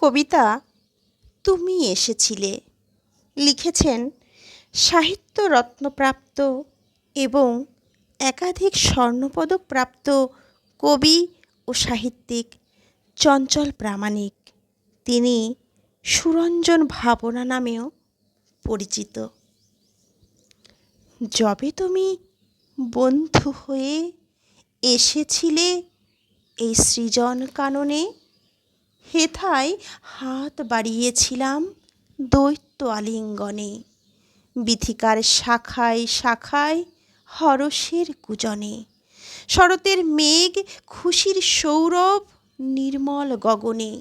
কবিতা, তুমি এসেছিলে। লিখেছেন সাহিত্য রত্নপ্রাপ্ত এবং একাধিক স্বর্ণপদক প্রাপ্ত কবি ও সাহিত্যিক চঞ্চল প্রামাণিক। তিনি সুরঞ্জন ভাবনা নামেও পরিচিত। যবে তুমি বন্ধু হয়ে এসেছিলে এই সৃজন কাননে হেথায় হাত বাড়িয়েছিলাম দৈত্য আলিঙ্গনে বিথিকার শাখায় শাখায় হরসের কুজনে। শরতের মেঘ খুশির সৌরভ নির্মল গগনে।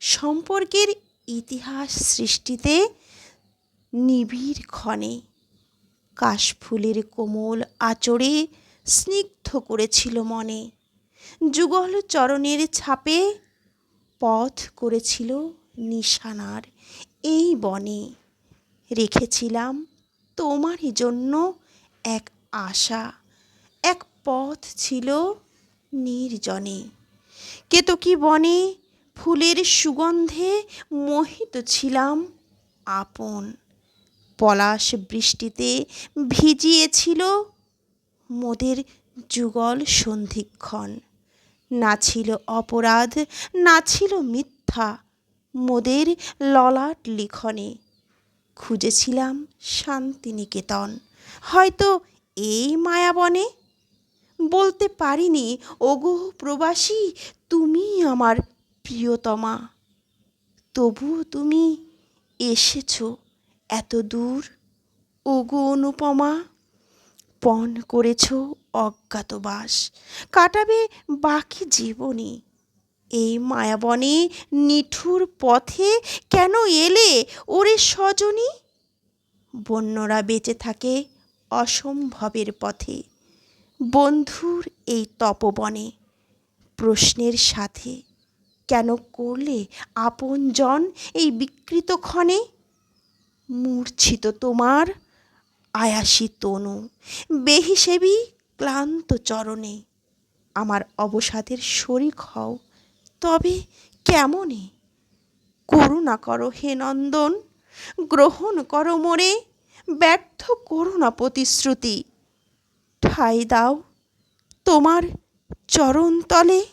সম্পর্কের ইতিহাস সৃষ্টিতে নিবিড় ক্ষণে কাশফুলের কোমল আচরে স্নিগ্ধ করেছিল মনে। যুগল চরণের ছাপে পথ করেছিল নিশানার। এই বনে রেখেছিলাম তোমারই জন্য এক আশা। এক পথ ছিল নির্জনে। কেতকী বনে ফুলের সুগন্ধে মোহিত ছিলাম? আপন পলাশ বৃষ্টিতে ভিজিয়েছিল মোদের যুগল সন্ধিক্ষণ। না ছিল অপরাধ, না ছিল মিথ্যা। মোদের ললাট লিখনে খুঁজেছিলাম শান্তিনিকেতন। হয়তো এই মায়াবনে? বলতে পারিনি, ওগো প্রবাসী, তুমি আমার প্রিয়তমা। তবুও তুমি এসেছ এত দূর ওগো অনুপমা, পণ করেছ অজ্ঞাতবাস কাটাবে বাকি জীবনী এই মায়াবনে নিঠুর পথে কেন এলে ওরে স্বজনী বন্যরা বেঁচে থাকে অসম্ভবের পথে। বন্ধুর এই তপবনে প্রশ্নের সাথে। কেন করলে আপনজন এই বিকৃত ক্ষণে? মূর্ছিত তোমার আয়াসী তনু, বেহিসেবী ক্লান্ত চরণে আমার অবসাদের শরিক হও। তবে কেমনে? করুণা করো হে নন্দন, গ্রহণ করো মোরে ব্যর্থ করুণা প্রতিশ্রুতি। ঠাই দাও তোমার চরণতলে